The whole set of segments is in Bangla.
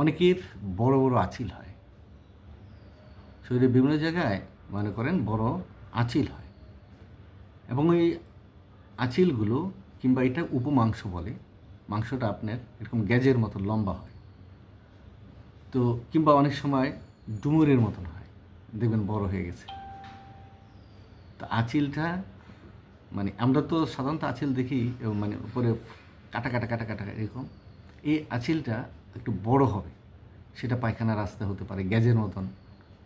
অনেকের বড় বড় আঁচিল হয়। শরীরের বিভিন্ন জায়গায় মনে করেন বড় আঁচিল হয়। এবং ওই আঁচিলগুলো কিংবা এটা উপমাংস বলে, মাংসটা আপনার এরকম গ্যাজের মতো লম্বা হয়। তো কিংবা অনেক সময় ডুমুরের মতন হয়, দেখবেন বড় হয়ে গেছে। তো আঁচিলটা মানে আমরা তো সাধারণত আঁচিল দেখি মানে উপরে কাটা কাটা কাটা কাটা এরকম। এই আঁচিলটা একটু বড় হবে। সেটা পায়খানা রাস্তা হতে পারে, গ্যাজের মতন।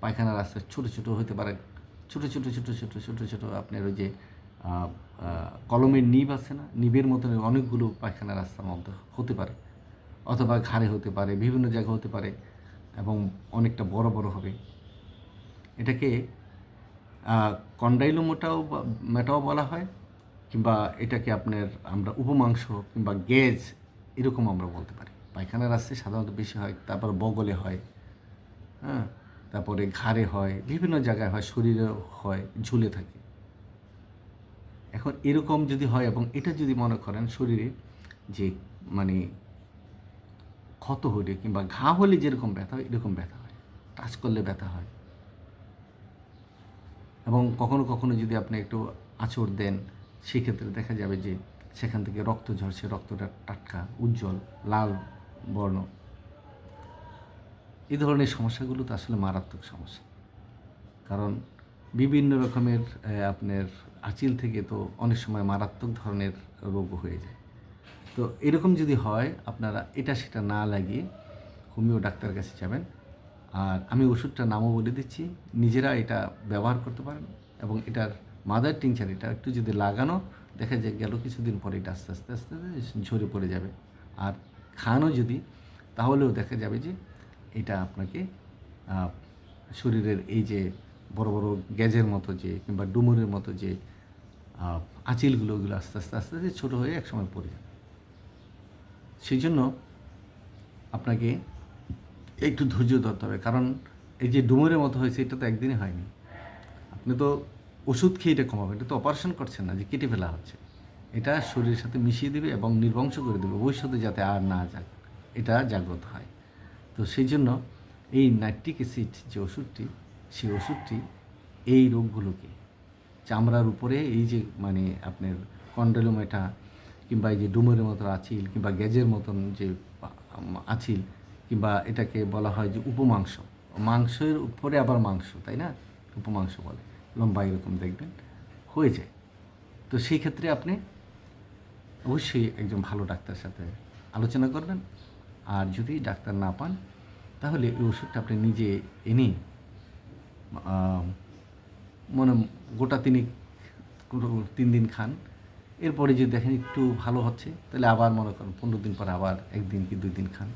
পায়খানা রাস্তা ছোটো ছোটো হতে পারে। ছোটো ছোটো ছোটো ছোটো ছোটো ছোটো আপনার ওই যে কলমের নিব আছে না? নিবের মতন অনেকগুলো পায়খানা রাস্তার মধ্যে হতে পারে। অথবা ঘাড়ে হতে পারে, বিভিন্ন জায়গা হতে পারে এবং অনেকটা বড় বড় হবে। এটাকে কন্ডাইলোমোটাও মেটাও বলা হয় কিংবা এটাকে আপনার আমরা উপমাংস কিংবা গেজ এরকম আমরা বলতে পারি। পায়খানা রাস্তায় সাধারণত বেশি হয়, তারপর বগলে হয় হ্যাঁ? তারপরে ঘাড়ে হয়, বিভিন্ন জায়গায় হয় শরীরে হয়, ঝুলে থাকে। এখন এরকম যদি হয় এবং এটা যদি মনে করেন শরীরে যে মানে ক্ষত হলে কিংবা ঘা হলে যেরকম ব্যথা হয়, এরকম ব্যথা হয়, টাচ করলে ব্যথা হয়। এবং কখনো কখনো যদি আপনি একটু আঁচড় দেন, সেক্ষেত্রে দেখা যাবে যে, সেখান থেকে রক্ত ঝরছে, রক্তটা টাটকা, উজ্জ্বল, লাল বর্ণ। এই ধরনের সমস্যাগুলো তো আসলে মারাত্মক সমস্যা। কারণ বিভিন্ন রকমের আপনার আঁচিল থেকে তো অনেক সময় মারাত্মক ধরনের রোগ হয়ে যায়। তো এরকম যদি হয়, আপনারা এটা সেটা না লাগিয়ে হোমিও ডাক্তার কাছে যাবেন। আর আমি ওষুধটার নামও বলে দিচ্ছি, নিজেরা এটা ব্যবহার করতে পারেন এবং এটার মাদার টিংচার, এটা একটু যদি লাগানো, দেখা যায় গেল কিছুদিন পরে এটা আস্তে আস্তে আস্তে ঝরে পড়ে যাবে। আর খানো যদি, তাহলেও দেখা যাবে যে এটা আপনাকে শরীরের এই যে বড় বড় গ্যাজের মতো যে কিংবা ডুমুরের মতো যে আঁচিলগুলো ওগুলো আস্তে আস্তে আস্তে আস্তে ছোটো হয়ে একসময় পড়ে যাবে। সেই জন্য আপনাকে একটু ধৈর্য ধরতে হবে। কারণ এই যে ডুমুরের মতো হয়েছে, এটা তো একদিনে হয়নি। আপনি তো ওষুধ খেয়ে এটা কমাবেন, এটা তো অপারেশন করছেন না যে কেটে ফেলা হচ্ছে। এটা শরীরের সাথে মিশিয়ে দেবে এবং নির্বংশ করে দেবে, ভবিষ্যতে যাতে আর না যাক, এটা জাগ্রত হয়। তো সেই জন্য এই নাইট্রিক অ্যাসিড যে ওষুধটি, সেই ওষুধটি এই রোগগুলোকে, চামড়ার উপরে এই যে মানে আপনার কন্ডেলোমেটা কিংবা এই যে ডুমের মতো আছিল কিংবা গ্যাজের মতন যে আছিল কিংবা এটাকে বলা হয় যে উপমাংস। মাংসের উপরে আবার মাংস, তাই না? উপমাংস বলে, লম্বা এরকম দেখবেন, হয়ে যায়। তো সেই ক্ষেত্রে আপনি অবশ্যই একজন ভালো ডাক্তারের সাথে আলোচনা করবেন। আর যদি ডাক্তার না পান, তাহলে এই ওষুধটা আপনি নিজে এনে মনে গোটা তিনি তিন দিন খান। এরপরে যদি দেখেন একটু ভালো হচ্ছে, তাহলে আবার মনে করেন পনেরো দিন পর আবার একদিন কি দুই দিন খান।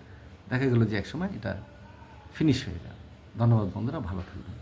দেখা গেলো যে একসময় এটা ফিনিশ হয়ে যাবে ধন্যবাদ বন্ধুরা, ভালো থাকবেন।